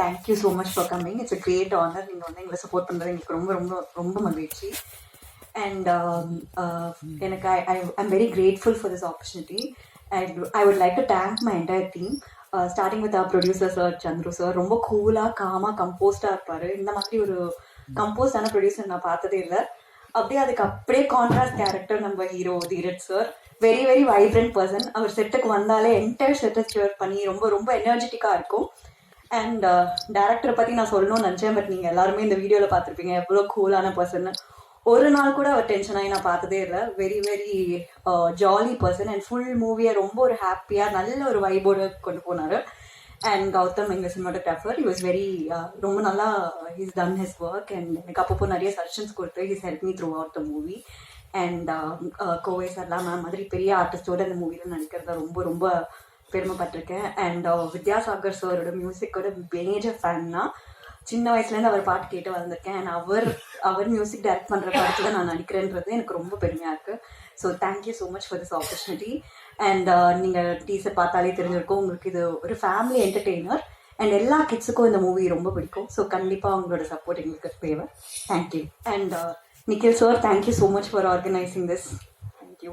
Thank you so much for coming it's a great honour நீங்கள் வந்து எங்களை support பண்ணுறது எங்களுக்கு ரொம்ப ரொம்ப ரொம்ப மகிழ்ச்சி. அண்ட் um, uh, எனக்கு I I I'm very grateful for this opportunity and I would like to thank my entire team starting with producer sir Chandru sir ரொம்ப கூலாக காமாக கம்போஸ்டாக இருப்பார். இந்த மாதிரி ஒரு கம்போஸ்டான ப்ரொடியூசர் நான் பார்த்ததே இல்லை. அப்படியே அதுக்கு அப்படியே கான்ட்ராஸ்ட் கேரக்டர் நம்ம hero Dheeraj sir very very vibrant person அவர் செட்டுக்கு வந்தாலே என்டையர் செட்டை ஸ்டியர் பண்ணி ரொம்ப ரொம்ப எனர்ஜெட்டிக்காக இருக்கும். அண்ட் டேரக்டரை பற்றி நான் சொல்லணும்னு நினச்சேன் பட் நீங்கள் எல்லாருமே இந்த வீடியோவில் பார்த்துருப்பீங்க. எவ்வளோ கூலான பர்சன் ஒரு நாள் கூட அவர் டென்ஷன் ஆகி நான் பார்த்ததே இல்லை. Very very jolly person and full மூவியை ரொம்ப ஒரு ஹாப்பியாக நல்ல ஒரு வைபோடு கொண்டு போனார். அண்ட் கௌதம் எங்கள் சினிமாட்டோகிராஃபர் இ வாஸ் வெரி ரொம்ப நல்லா he's done his work and எனக்கு அப்பப்போ நிறைய சஜஷன்ஸ் கொடுத்து his help me throughout the movie and Kovai Sarla ma'am மாதிரி பெரிய ஆர்டிஸ்டோட அந்த மூவியில் நடிக்கிறத ரொம்ப ரொம்ப பெருமைப்பட்டிருக்கேன். அண்ட் uh, வித்யாசாகர் சாரோட மியூசிக்கோட மேஜர் ஃபேன்னா சின்ன வயசுலேருந்து அவர் பாட்டு கேட்டு வந்திருக்கேன் அண்ட் அவர் அவர் மியூசிக் டைரக்ட் பண்ணுற படத்தில் நான் நடிக்கிறேன்றது எனக்கு ரொம்ப பெருமையாக இருக்குது so thank you so much for this opportunity and நீங்கள் டீசர் பார்த்தாலே தெரிஞ்சிருக்கும் உங்களுக்கு இது ஒரு ஃபேமிலி என்டர்டெய்னர் அண்ட் எல்லா கிட்ஸுக்கும் இந்த மூவி ரொம்ப பிடிக்கும். ஸோ கண்டிப்பாக உங்களோட சப்போர்ட் எங்களுக்கு தேவை. Thank you and uh, Nikhil sir thank you so much for organising this thank you